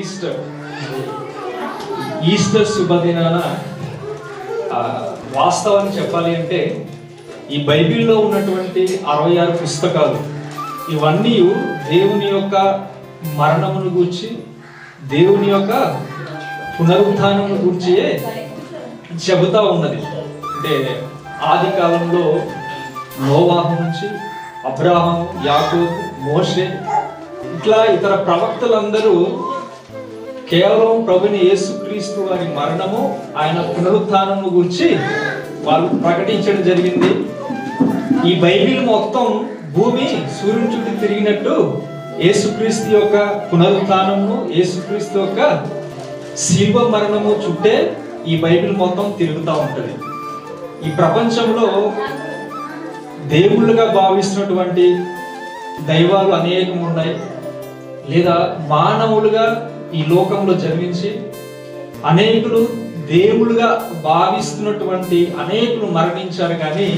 Easter Easter శుభదినాన వాస్తవాన్ని చెప్పాలి అంటే ఈ బైబిల్లో ఉన్నటువంటి అరవై ఆరు పుస్తకాలు ఇవన్నీ దేవుని యొక్క మరణమును గూర్చి దేవుని యొక్క పునరుత్థానమును గూర్చి చెబుతా ఉన్నది. అంటే ఆది కాలంలో నోవాహు నుంచి అబ్రాహం యాకూబ్ మోషే ఇట్లా ఇతర ప్రవక్తలందరూ కేవలం ప్రభుని యేసుక్రీస్తు వారి మరణము ఆయన పునరుత్నము గురించి వాళ్ళు ప్రకటించడం జరిగింది. ఈ బైబిల్ మొత్తం భూమి సూర్యుని చుట్టూ తిరిగినట్టు యేసుక్రీస్తు యొక్క పునరుత్నము యేసుక్రీస్తు యొక్క శిల్వ మరణము చుట్టే ఈ బైబిల్ మొత్తం తిరుగుతూ ఉంటుంది. ఈ ప్రపంచంలో దేవుళ్ళుగా భావిస్తున్నటువంటి దైవాలు అనేకం ఉన్నాయి లేదా మానవులుగా ఈ లోకంలో జన్మించి అనేకులు దేవులుగా భావిస్తున్నటువంటి అనేకులు మరణించారు కానీ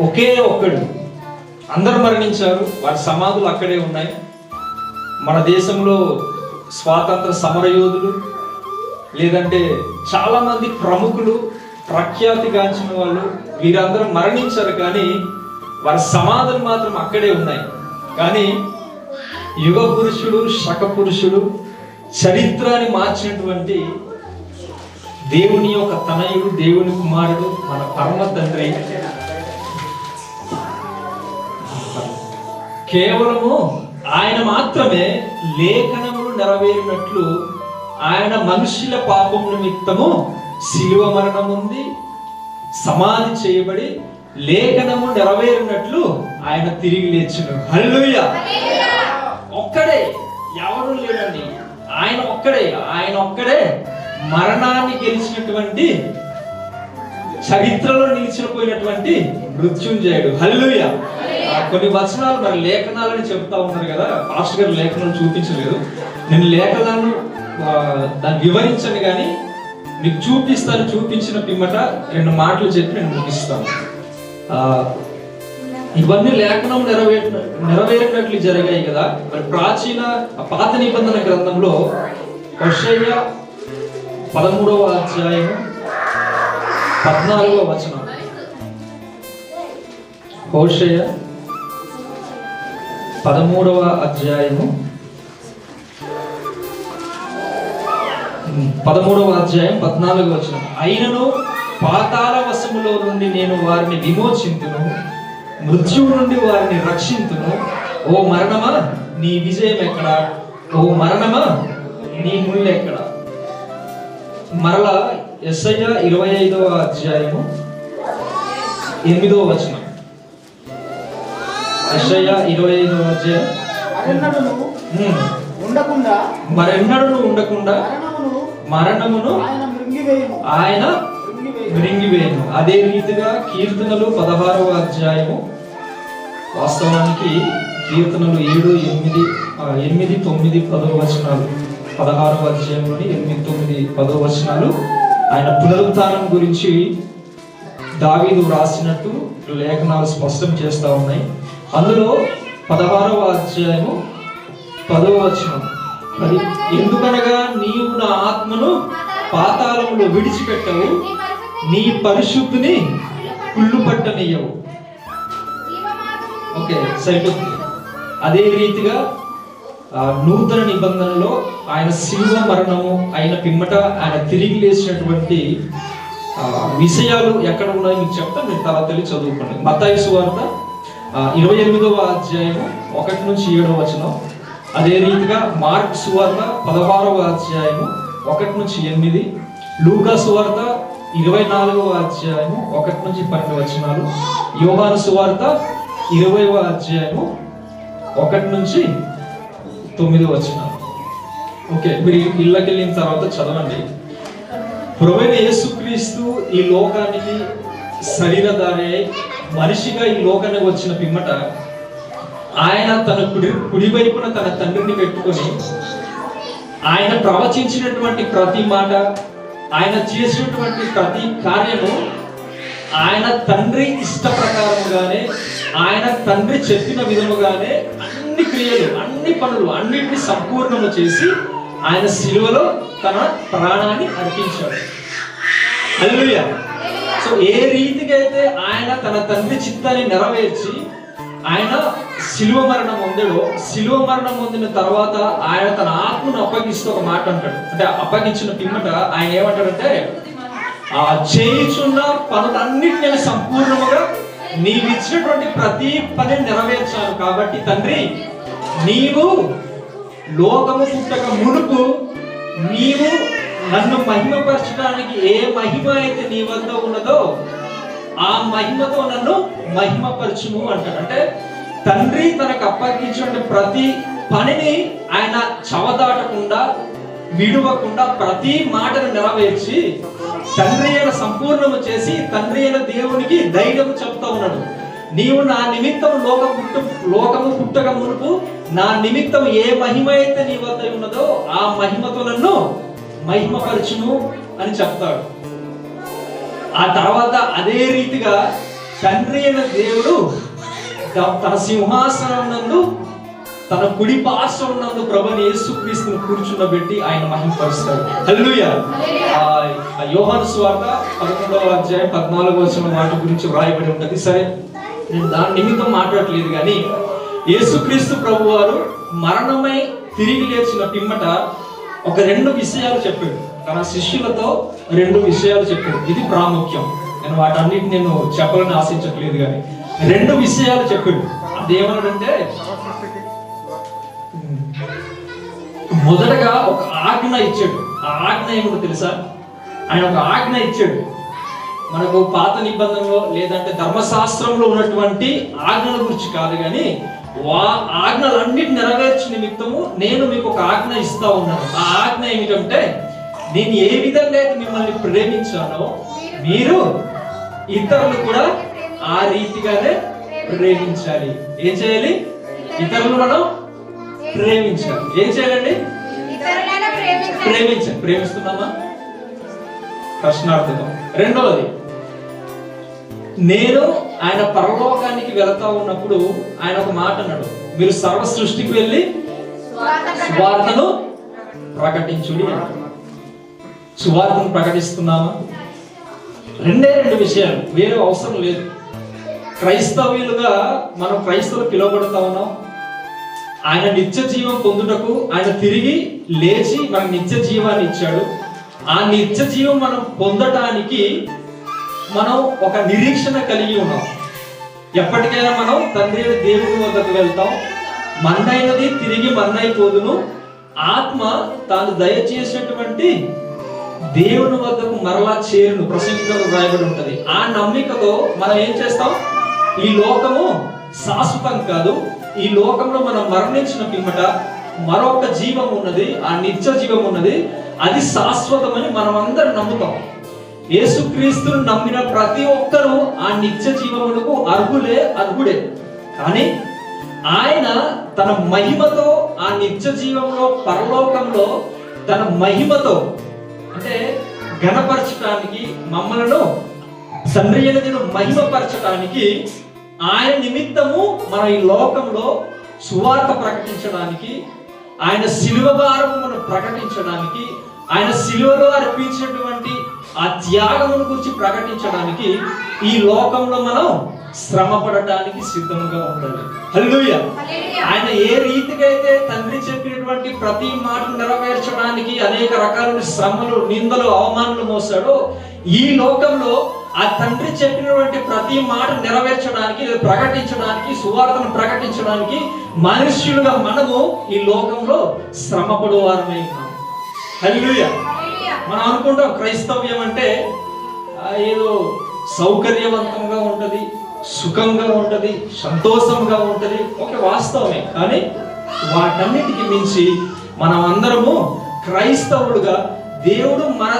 ఒకే ఒక్కడు అందరు మరణించారు వారి సమాధులు అక్కడే ఉన్నాయి. మన దేశంలో స్వాతంత్ర సమరయోధులు లేదంటే చాలామంది ప్రముఖులు ప్రఖ్యాతిగాంచిన వాళ్ళు వీరందరూ మరణించారు కానీ వారి సమాధులు మాత్రం అక్కడే ఉన్నాయి. కానీ యుగ పురుషుడు శక పురుషుడు చరిత్రని మార్చినటువంటి దేవుని యొక్క తనయుడు దేవుని కుమారుడు మన పరమ తండ్రి. కేవలము ఆయన మాత్రమే లేఖనములు నెరవేరినట్లు ఆయన మనుషుల పాపం నిమిత్తము శిలువ మరణం ఉంది సమాధి చేయబడి లేఖనము నెరవేరినట్లు ఆయన తిరిగి లేచును హల్లెలూయా! ఒక్కడే ఎవరు లేడండి ఆయన ఒక్కడే ఆయన ఒక్కడే మరణాన్ని గెలిచినటువంటి చరిత్రలో నిలిచిపోయినటువంటి మృత్యుంజయుడు. హల్లుయ కొన్ని వచనాలు మరి లేఖనాలని చెప్తా ఉన్నారు కదా పాస్టర్ గారు లేఖనాలు చూపించలేదు. నేను లేఖనాలను దాన్ని వివరించను కానీ మీకు చూపిస్తాను చూపించిన పిమ్మట రెండు మాటలు చెప్పి నేను ముగిస్తాను. ఆ, ఇవన్నీ లేఖనం నెరవేరిన నెరవేరినట్లు జరిగాయి కదా. మరి ప్రాచీన పాత నిబంధన గ్రంథంలో హోషేయ పదమూడవ అధ్యాయం పద్నాలుగవ వచనం. హోషేయ పదమూడవ అధ్యాయము పదమూడవ అధ్యాయం పద్నాలుగవ వచనం. అయినను పాతాల వశములో నుండి నేను వారిని విమోచింతును. మృత్యువు నుండి వారిని రక్షింతును. ఓ మరణమా? నీ విజయం ఎక్కడ? ఓ మరణమా? నీ ముళ్ళు ఎక్కడ? మరలా ఎస్ఐ ఇరవై ఐదవ అధ్యాయము ఎనిమిదవ వచనం. ఎస్ఐ ఇరవై ఐదవ అధ్యాయం. ఉండకుండా? మరెన్నడూ ఉండకుండా? మరణమును? ఆయన మృంగివేయను అదే రీతిగా కీర్తనలు పదహారవ అధ్యాయము వాస్తవానికి కీర్తనలు ఏడు ఎనిమిది ఎనిమిది తొమ్మిది పదవ వచనాలు. పదహారవ అధ్యాయంలోని ఎనిమిది తొమ్మిది పదవ వచనాలు ఆయన పునరుత్థానం గురించి దావీదు వ్రాసినట్టు లేఖనాలు స్పష్టం చేస్తూ ఉన్నాయి. అందులో పదహారవ అధ్యాయము పదవ వచనం. అది ఎందుకనగా నీవు నా ఆత్మను పాతాళంలో విడిచిపెట్టవు నీ పరిశుద్ధిని కుళ్ళు పట్టనీయవు ఓకే సరిపోతుంది. అదే రీతిగా నూతన నిబంధనలో ఆయన శిల్వ మరణము ఆయన పిమ్మట ఆయన తిరిగి లేచినటువంటి విషయాలు ఎక్కడ ఉన్నాయో మీకు చెప్తా మీరు తర్వాత తెలియ చదువుకోండి. మతాయి సువార్త ఇరవై ఎనిమిదవ అధ్యాయము ఒకటి నుంచి ఏడవ వచనం. అదే రీతిగా మార్క్ సువార్త పదహారవ అధ్యాయము ఒకటి నుంచి ఎనిమిది. లూకా సువార్త ఇరవై నాలుగవ అధ్యాయము ఒకటి నుంచి పన్నెండు వచనాలు. యోహాను సువార్త ఇరవైవ అధ్యాయము ఒకటి నుంచి తొమ్మిది వచ్చిన ఓకే మీరు ఇళ్ళకి వెళ్ళిన తర్వాత చదవండి. ప్రవేణ యేసుక్రీస్తు ఈ లోకానికి శరీరధారి మనిషిగా ఈ లోకానికి వచ్చిన పిమ్మట ఆయన తన కుడి కుడివైపున తన తండ్రిని పెట్టుకొని ఆయన ప్రవచించినటువంటి ప్రతి మాట ఆయన చేసినటువంటి ప్రతి కార్యము ఆయన తండ్రి ఇష్ట ప్రకారముగానే ఆయన తండ్రి చెప్పిన విధముగానే అన్ని క్రియలు అన్ని పనులు అన్నింటినీ సంపూర్ణము చేసి ఆయన శిలువలో తన ప్రాణాన్ని అర్పించాడు. హల్లెలూయా. సో ఏ రీతిగా అయితే ఆయన తన తండ్రి చిత్తాన్ని నెరవేర్చి ఆయన శిలువ మరణం పొందాడో శిలువ మరణం పొందిన తర్వాత ఆయన తన ఆత్మను అప్పగిస్తూ ఒక మాట అంటాడు. అంటే అప్పగించిన పిమ్మట ఆయన ఏమంటాడంటే ఆ చేయించున్న పనులన్నింటినీ నేను సంపూర్ణముగా నీవు ఇచ్చినటువంటి ప్రతి పని నెరవేర్చాను. కాబట్టి తండ్రి నీవు లోకము పుట్టక మునుపు నీవు నన్ను మహిమపరచడానికి ఏ మహిమ అయితే నీ వద్ద ఉన్నదో ఆ మహిమతో నన్ను మహిమపరచుము అంటాడు. అంటే తండ్రి తనకు అప్పగించిన ప్రతి పనిని ఆయన చవదాటకుండా విడువకుండా ప్రతి మాటను నెరవేర్చి తండ్రి అయిన సంపూర్ణము చేసి తండ్రి అయిన దేవునికి ధైర్యం చెప్తా ఉన్నాడు. నీవు నా నిమిత్తం లోక పుట్టు లోకము పుట్టక మునుపు నా నిమిత్తం ఏ మహిమ అయితే నీ వద్ద ఉన్నదో ఆ మహిమతో నన్ను మహిమపరచును అని చెప్తాడు. ఆ తర్వాత అదే రీతిగా తండ్రి అయిన దేవుడు తన సింహాసనం నందు తన కుడి పార్శ్వం నందు ప్రభుని యేసుక్రీస్తును కూర్చుండబెట్టి ఆయన మహిమపరుస్తాడు హల్లెలూయా. ఆ ఆ యోహాను స్వార్త పదకొండవ అధ్యాయం పద్నాలుగో వచ్చిన మాట గురించి వ్రాయబడి ఉంటది. సరే నేను దాని నిమిత్తం మాట్లాడట్లేదు కానీ యేసుక్రీస్తు ప్రభు వారు మరణమై తిరిగి లేచిన పిమ్మట ఒక రెండు విషయాలు చెప్పాడు. తన శిష్యులతో రెండు విషయాలు చెప్పాడు. ఇది ప్రాముఖ్యం. నేను వాటన్నిటిని నేను చెప్పాలని ఆశించట్లేదు కానీ రెండు విషయాలు చెప్పాడు. అదేమన్నాడంటే మొదటగా ఒక ఆజ్ఞ ఇచ్చాడు. ఆ ఆజ్ఞ ఏమిటో తెలుసా? ఆయన ఒక ఆజ్ఞ ఇచ్చాడు. మనకు పాత నిబంధనలో లేదంటే ధర్మశాస్త్రంలో ఉన్నటువంటి ఆజ్ఞల గురించి కాదు కానీ వా ఆజ్ఞలన్నిటి నెరవేర్చిన నిమిత్తము నేను మీకు ఒక ఆజ్ఞ ఇస్తా ఉన్నాను. ఆ ఆజ్ఞ ఏమిటంటే నేను ఏ విధంగా అయితే మిమ్మల్ని ప్రేమించానో మీరు ఇతరులు కూడా ఆ రీతిగానే ప్రేమించాలి. ఏం చేయాలి? ఇతరులు మనం ప్రేమించాలి. ఏం చేయాలండి? ప్రేమించాలి ప్రేమిస్తున్నామా ప్రశ్నార్థకం. రెండవది నేను ఆయన పరలోకానికి వెళతా ఉన్నప్పుడు ఆయన ఒక మాట అన్నాడు. మీరు సర్వ సృష్టికి వెళ్ళి సువార్త ప్రకటించండి. సువార్తను ప్రకటించుడి అన్నాడు. సువార్తను ప్రకటిస్తున్నామా రెండే రెండు విషయాలు వేరే అవసరం లేదు. క్రైస్తవులుగా మనం క్రైస్తవులు పిలువబడుతా ఉన్నాం. ఆయన నిత్య జీవం పొందుటకు ఆయన తిరిగి లేచి మనకు నిత్య జీవాన్ని ఇచ్చాడు. ఆ నిత్య జీవం మనం పొందటానికి మనం ఒక నిరీక్షణ కలిగి ఉన్నాం. ఎప్పటికైనా మనం తండ్రి అయిన దేవుని వద్దకు వెళ్తాం. మన్నైనది తిరిగి మన్నైపోదును ఆత్మ తాను దయచేసినటువంటి దేవుని వద్దకు మరలా చేరును. ప్రసంగంలో రాయబడి ఉంటది. ఆ నమ్మికతో మనం ఏం చేస్తాం? ఈ లోకము శాశ్వతం కాదు. ఈ లోకంలో మనం మరణించిన పిమ్మట మరొక జీవం ఉన్నది ఆ నిత్య జీవం ఉన్నది. అది శాశ్వతమని మనం అందరం నమ్ముతాం. యేసుక్రీస్తును నమ్మిన ప్రతి ఒక్కరూ ఆ నిత్య జీవమునకు అర్హులే అర్హుడే. కానీ ఆయన తన మహిమతో ఆ నిత్య జీవంలో పరలోకంలో తన మహిమతో అంటే ఘనపరచడానికి మమ్మలను తండ్రి మహిమపరచడానికి ఆయన నిమిత్తము మన ఈ లోకంలో సువార్త ప్రకటించడానికి ఆయన శిలువ భారము మనం ప్రకటించడానికి ఆయన శిలువలో అర్పించినటువంటి ఆ త్యాగమును గురించి ప్రకటించడానికి ఈ లోకంలో మనం శ్రమ పడటానికి సిద్ధంగా ఉండాలి హల్లెలూయా. ఆయన ఏ రీతిగా అయితే తండ్రి చెప్పినటువంటి ప్రతి మాటను నెరవేర్చడానికి అనేక రకాల శ్రమలు నిందలు అవమానాలు మోసాడో ఈ లోకంలో ఆ తండ్రి చెప్పినటువంటి ప్రతి మాట నెరవేర్చడానికి ప్రకటించడానికి సువార్తను ప్రకటించడానికి మనుష్యులుగా మనము ఈ లోకంలో శ్రమపడు వారమై ఉన్నాం. మనం అనుకుంటాం క్రైస్తవ్యం అంటే ఏదో సౌకర్యవంతంగా ఉంటది సుఖంగా ఉంటది సంతోషంగా ఉంటది ఓకే వాస్తవమే. కానీ వాటన్నిటికి మించి మనం అందరము క్రైస్తవుడుగా దేవుడు మన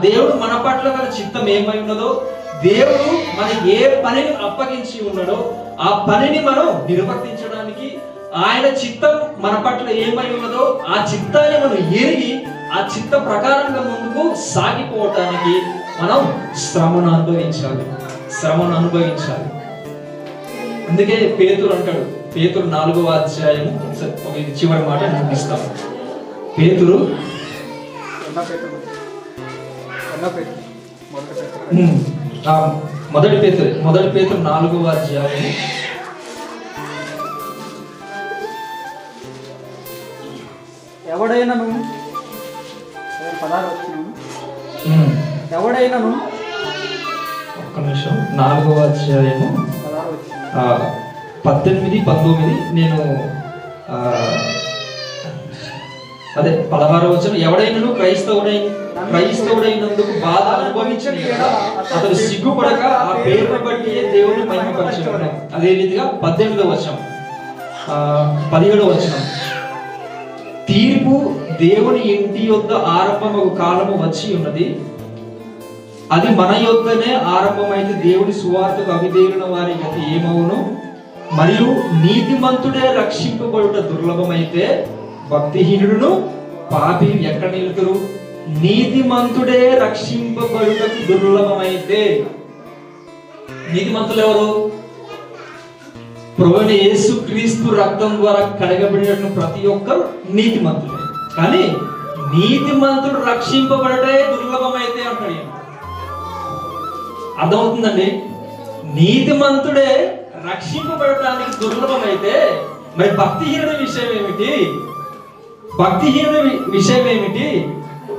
దేవుడు మన పట్ల గల చిత్తం ఏమై ఉన్నదో దేవుడు మన ఏ పనిని అప్పగించి ఉన్నాడో ఆ పనిని మనం నిర్వర్తించడానికి ఆయన చిత్తం మన పట్ల ఏమై ఉన్నదో ఆ చిత్తాన్ని మనం ఎరిగి ఆ చిత్త ప్రకారంగా ముందుకు సాగిపోవటానికి మనం శ్రమను అనుభవించాలి. శ్రమను అనుభవించాలి. అందుకే పేతురు అంటాడు. పేతురు నాలుగవ అధ్యాయము ఒక చివరి మాట ముగిస్తాం పేతురు మొదటి పేతురు ఆ, మొదటి పేతురు పేతురు నాలుగవ అధ్యాయము ఎవడైనను ఎవడైనను ఒక్క నిమిషం నాలుగవ అధ్యాయము. పద్దెనిమిది పంతొమ్మిది నేను అదే పదహారు వచ్చిన ఎవడైనను క్రైస్తవుడై క్రైస్తవుడైనందుకు బాధ అనుభవించని అతను అతడు సిగ్గుపడక ఆ పేరును బట్టి దేవుని మహిమపరచుకున్నాడు అదే రీతిగా పద్దెనిమిదవ వచనం. ఆ, పదిహేడవ వచనం. తీర్పు దేవుని ఇంటి యొద్ద ఆరంభము కాలము వచ్చి ఉన్నది. అది మన యొద్దనే ఆరంభమైతే దేవుడి సువార్తకు అవిధేయుల వారి గతి ఏమవును? మరియు నీతిమంతుడే రక్షింపబడుట దుర్లభమైతే భక్తిహీనుడును పాపి ఎక్కడ నిలుతురు నీతిమంతుడే రక్షింపబడుటకు దుర్లభమైతే. నీతిమంతులు ఎవరు ప్రభుని యేసు క్రీస్తు రక్తం ద్వారా కడగబడిన ప్రతి ఒక్కరు నీతిమంతులే. కానీ నీతిమంతుడు రక్షింపబడటే దుర్లభమైతే అంటాడు అర్థమవుతుందండి? నీతిమంతుడే రక్షింపబడటానికి దుర్లభమైతే మరి భక్తిహీనుడి విషయం ఏమిటి? భక్తిహీన వి- విషయం ఏమిటి?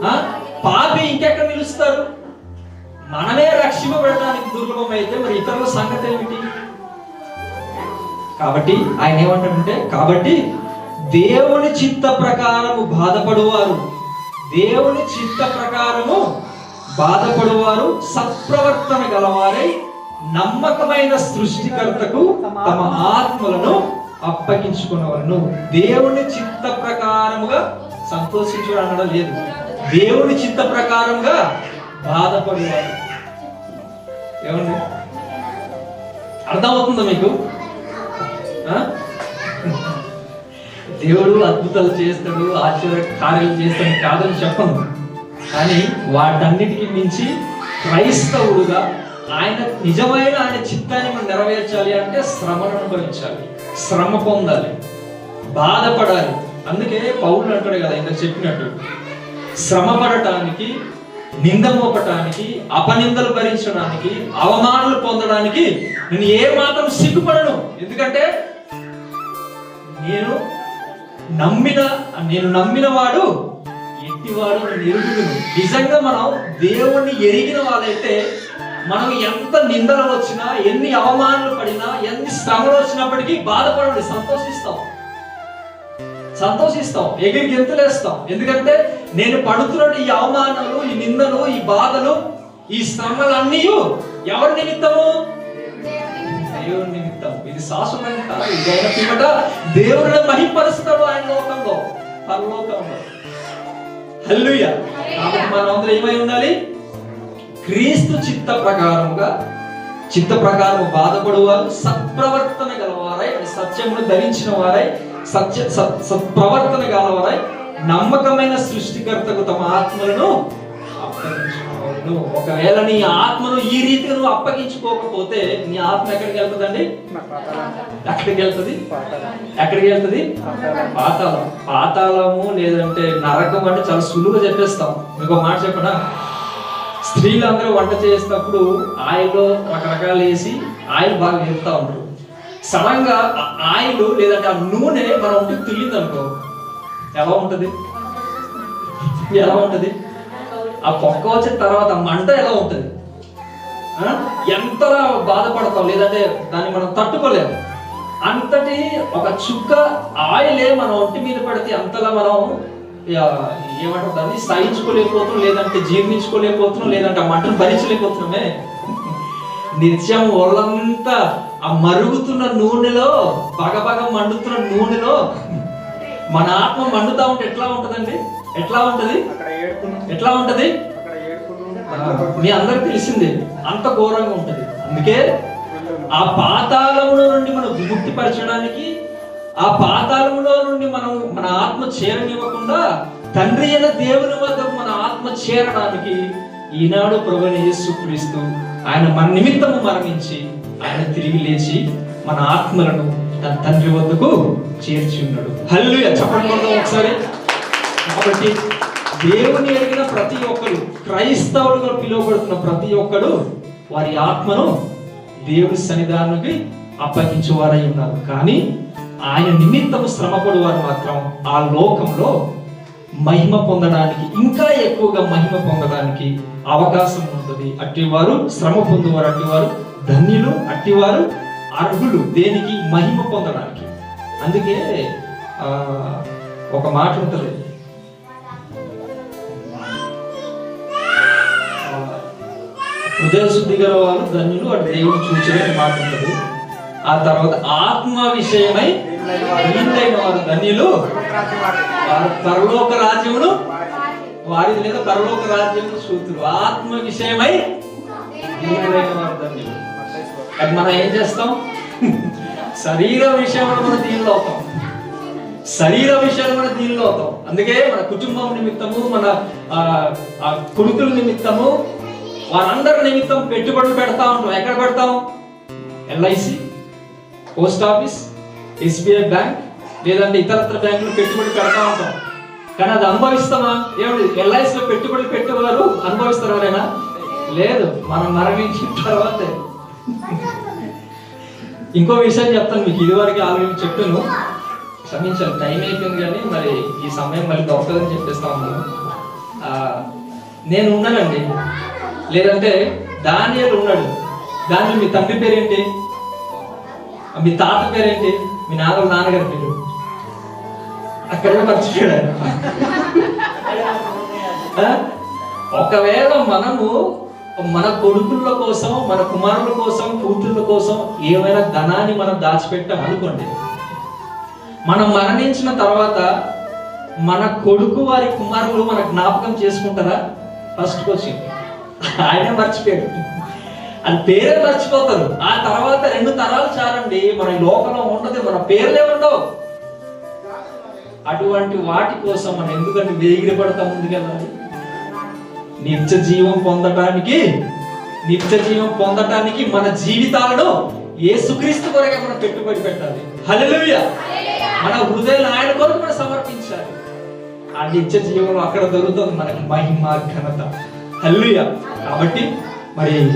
ఆ? పాపి ఇంకెక్కడ నిలుస్తారు? మనమే రక్షింపబడటానికి అయితే మరి ఇతరుల సంగతి ఏమిటి? కాబట్టి ఆయన ఏమంటాడంటే కాబట్టి దేవుని చిత్త ప్రకారము బాధపడువారు. దేవుని చిత్త ప్రకారము బాధపడువారు సత్ప్రవర్తన గలవారై నమ్మకమైన సృష్టికర్తకు తమ ఆత్మలను అప్పగించుకున్నవారు. నువ్వు దేవుని చిత్త ప్రకారముగా సంతోషించడం అనడం లేదు. దేవుని చిత్త ప్రకారంగా బాధపడేవారు ఏమండి? అర్థమవుతుందా మీకు? ఆ? దేవుడు అద్భుతాలు చేస్తాడు ఆశ్చర్య కార్యాలు చేస్తాడు కాదని చెప్పను. కానీ వాటన్నిటికీ మించి క్రైస్తవుడుగా ఆయన నిజమైన ఆయన చిత్తాన్ని మనం నెరవేర్చాలి అంటే శ్రమను అనుభవించాలి. శ్రమ పొందాలి బాధపడాలి. అందుకే పౌరులు అంటాడు కదా ఇంత చెప్పినట్టు. శ్రమ పడటానికి నింద మోపటానికి అపనిందలు భరించడానికి అవమానాలు పొందడానికి నేను ఏ మాత్రం సిగ్గుపడను. ఎందుకంటే నేను నమ్మిన నేను నమ్మిన వాడు ఎట్టివాడు నేను ఎరుగుదును. నిజంగా మనం దేవుణ్ణి ఎరిగిన వాళ్ళైతే మనం ఎంత నిందలు వచ్చినా ఎన్ని అవమానాలు పడినా ఎన్ని శ్రమలు వచ్చినప్పటికీ బాధపడండి సంతోషిస్తాం. సంతోషిస్తాం ఎగిరి గెంతులేస్తాం. ఎందుకంటే నేను పడుతున్న ఈ అవమానాలు ఈ నిందలు ఈ బాధలు ఈ శ్రమలన్నీ ఎవరి నిమిత్తము? దేవుని నిమిత్తం. ఇది శాశ్వతం కాదు ఇది అయిన పిమ్మట దేవుని మహిపరుస్తాడు ఆయన లోకంలో. పరలోకంలో. హల్లెలూయా. కాబట్టి మనం అందరూ ఏమై ఉండాలి? క్రీస్తు చిత్త ప్రకారముగా చిత్త ప్రకారము బాధపడువారు సత్ప్రవర్తన గలవారై సత్యమును ధరించిన వారై సత్య సత్ సత్ప్రవర్తన గలవారై నమ్మకమైన సృష్టికర్తకు తమ ఆత్మలను అప్పగించుకోవలను ఒకవేళ నీ ఆత్మను ఈ రీతిగా నువ్వు అప్పగించుకోకపోతే నీ ఆత్మ ఎక్కడికి వెళ్తుందండి? ఎక్కడికి వెళ్తుంది? ఎక్కడికి వెళ్తుంది? పాతాళం. పాతాళము లేదంటే నరకం అంటే చాలా సులువుగా చెప్పేస్తాం. ఇంకో మాట చెప్పనా? స్త్రీలందరూ వంట చేసేటప్పుడు ఆయిల్ రకరకాలు వేసి ఆయిల్ బాగా వేపుతా ఉంటారు. సడన్గా ఆ ఆయిల్ లేదంటే ఆ నూనె మన ఒంటికి తుల్లింది అనుకో ఎలా ఉంటది? ఎలా ఉంటది? ఆ పొక్క వచ్చిన తర్వాత మంట ఎలా ఉంటుంది? ఎంత ఎంతలా బాధపడతాం లేదంటే దాన్ని మనం తట్టుకోలేము అంతటి ఒక చుక్క ఆయిలే మన ఒంటి మీద పడితే అంతలా మనం ఏమంటారు దాన్ని సహించుకోలేకపోతున్నాం లేదంటే జీర్ణించుకోలేకపోతున్నాం లేదంటే ఆ మంటను భరించలేకపోతున్నామే. నిత్యం ఒళ్ళంతా ఆ మరుగుతున్న నూనెలో బగబగ మండుతున్న నూనెలో మన ఆత్మ మండుతా ఉంటే ఎట్లా ఉంటదండి? ఎట్లా ఉంటది? ఎట్లా ఉంటది? మీ అందరికి తెలిసిందే అంత ఘోరంగా ఉంటది. అందుకే ఆ పాతాళములో నుండి మనం విముక్తి పరచడానికి ఆ పాతాళములో నుండి మనం మన ఆత్మ చేరనివ్వకుండా తండ్రి అయిన దేవుని వద్ద మన ఆత్మ చేరడానికి ఈనాడు ప్రభుని యేసుక్రీస్తు ఆయన మన నిమిత్తము మరణించి ఆయన తిరిగి లేచి మన ఆత్మలను తన తండ్రి వద్దకు చేర్చి ఉన్నాడు. హల్లు చెప్పండి ఒకసారి. కాబట్టి దేవుని ఎరిగిన ప్రతి ఒక్కరు క్రైస్తవులుగా పిలువబడుతున్న ప్రతి ఒక్కరు వారి ఆత్మను దేవుని సన్నిధానానికి అప్పగించేవారై ఉన్నారు. కానీ ఆయన నిమిత్తము శ్రమపడు వారు మాత్రం ఆ లోకంలో మహిమ పొందడానికి ఇంకా ఎక్కువగా మహిమ పొందడానికి అవకాశం ఉంటుంది. అట్టివారు శ్రమ పొందువారు అట్టివారు ధన్యులు అట్టివారు అర్హులు దేనికి? మహిమ పొందడానికి. అందుకే ఆ, ఒక మాట ఉంటుంది. ఆ, హృదయ శుద్ధి గల వారు ధన్యులు అటు దేవుడు చూచే మాట ఉంటుంది. ఆ తర్వాత ఆత్మ విషయమై వీళ్ళైన వారు ధన్యులు. వారు పరలోక రాజ్యమును వారిది లేదా పరలోక రాజ్యము సూత్రులు ఆత్మ విషయమై వీళ్ళైన వారు ధన్యులు. అది మనం ఏం చేస్తాం? శరీర విషయంలో మనం దీనిలో అవుతాం. శరీర విషయాలు మన దీనిలో అవుతాం. అందుకే మన కుటుంబం నిమిత్తము మన కొడుకుల నిమిత్తము వారందరి నిమిత్తం పెట్టుబడులు పెడతా ఉంటాం. ఎక్కడ పెడతాం? LIC. Post office SBI bank లేదంటే ఇతరత్ర బ్యాంకులు పెట్టుబడి పెడతా ఉంటాం. కానీ అది అనుభవిస్తామా? ఏమిటి ఎల్ఐసిలో పెట్టుబడి పెట్టేవారు అనుభవిస్తారు ఎవరైనా? లేదు మనం మరణించిన తర్వాత. ఇంకో విషయం చెప్తాను మీకు ఇదివరకు ఆల్రెడీ చెప్పాను. క్షమించాలి టైం అయిపోయింది కానీ మరి ఈ సమయం మళ్ళీ దొరకదని చెప్పేస్తా ఉన్నాను. నేను ఉన్నానండి. లేదంటే దానియలు ఉన్నాడు. దానిలో మీ తండ్రి పేరేంటి? మీ తాత పేరేంటి? మీ నాన్న నాన్నగారి పేరు? అక్కడే మర్చిపోయాడు ఒకవేళ మనము మన కొడుకుల కోసం మన కుమారుల కోసం కూతుర్ల కోసం ఏమైనా ధనాన్ని మనం దాచిపెట్టాం అనుకోండి మనం మరణించిన తర్వాత మన కొడుకు వారి కుమారులు మన జ్ఞాపకం చేసుకుంటారా? ఫస్ట్ క్వశ్చన్ ఆయనే మర్చిపోయాడు. అని పేరే మర్చిపోతారు. ఆ తర్వాత రెండు తరాలు చాలండి. మన లోకంలో ఉండదు. మన పేర్లే ఉండవు అటువంటి వాటి కోసం మనం ఎందుకంటే వేగిరి పడతా ముందుకెళ్ళాలి నిత్య జీవం పొందటానికి నిత్య జీవం పొందటానికి మన జీవితాలను ఏసుక్రీస్తు కొరకే మనం పెట్టుబడి పెట్టాలి. హలలుయ మన హృదయాలు ఆయన కొరకు మనం సమర్పించాలి. ఆ నిత్య జీవనం అక్కడ దొరుకుతుంది మనకి మహిమ ఘనత. హల్లుయ కాబట్టి మరి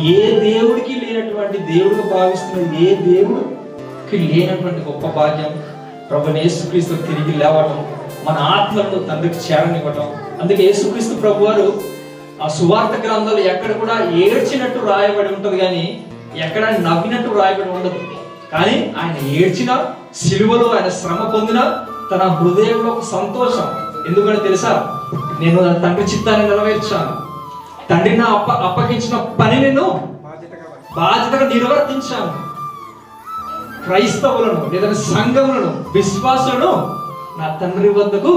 ఏ దేవుడికి లేనటువంటి దేవుడు భావిస్తున్న ఏ దేవుడికి లేనటువంటి గొప్ప భాగ్యం ప్రభు యేసుక్రీస్తు తిరిగి లేవటం మన ఆత్మలను తండ్రికి చేరనివ్వటం. అందుకే యేసుక్రీస్తు ప్రభు వారు ఆ సువార్త గ్రంథాలు ఎక్కడ కూడా ఏడ్చినట్టు రాయబడి ఉంటది కానీ ఎక్కడ నవ్వినట్టు రాయబడి ఉండదు. కానీ ఆయన ఏడ్చిన సిలువలో ఆయన శ్రమ పొందిన తన హృదయంలో ఒక సంతోషం. ఎందుకంటే తెలుసా? నేను తండ్రి చిత్తాన్ని నెరవేర్చాను. తండ్రి నా అప్ప అప్పగించిన పని నేను బాధ్యతగా నిర్వర్తించాను క్రైస్తవులను లేదా సంఘములను విశ్వాసులను నా తండ్రి వద్దకు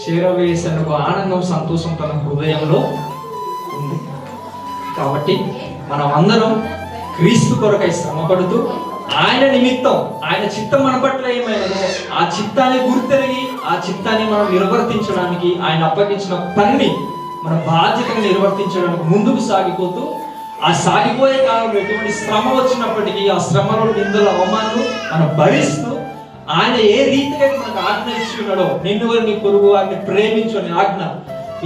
చేరవేసేందుకు ఆనందం సంతోషం తన హృదయంలో ఉంది. కాబట్టి మనం అందరం క్రీస్తు కొరకై శ్రమపడుతూ ఆయన నిమిత్తం ఆయన చిత్తం మన పట్ల ఏమైనా ఆ చిత్తాన్ని గుర్తెరిగి ఆ చిత్తాన్ని మనం నిర్వర్తించడానికి ఆయన అప్పగించిన పనిని మన బాధ్యతను నిర్వర్తించడానికి ముందుకు సాగిపోతూ ఆ సాగిపోయే కాలంలో ఎటువంటి శ్రమ వచ్చినప్పటికీ ఆ శ్రమలో నిందల అవమానాలు మనం భరిస్తూ ఆయన ఏ రీతిగా మనకు ఆజ్ఞ ఇచ్చి ఉన్నాడో నిన్ను వారిని నీ పొరుగు వారిని ప్రేమించు అనే ఆజ్ఞ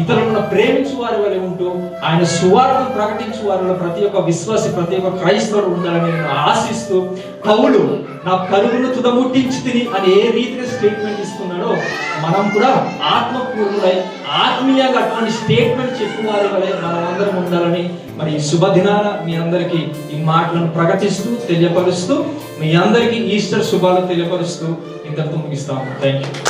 ఇతరులను ప్రేమించు వారి వలె ఉంటూ ఆయన సువార్తను ప్రకటించు వారిలో ప్రతి ఒక్క విశ్వాసి ప్రతి ఒక్క క్రైస్తవుడు ఉండాలని నేను ఆశిస్తూ కవులు నా కరువును తుదముట్టించి తిని అని ఏ రీతిగా స్టేట్మెంట్ ఇస్తున్నాడో మనం కూడా ఆత్మపూర్ణులై ఆత్మీయంగా అటువంటి స్టేట్మెంట్ చెప్పు వలె మనం అందరం ఉండాలని మరి ఈ శుభదినాన మీ అందరికీ ఈ మాటలను ప్రకటిస్తూ తెలియపరుస్తూ మీ అందరికీ ఈస్టర్ శుభాలు తెలియపరుస్తూ ఇంతటితో ముగిస్తాము. Thank you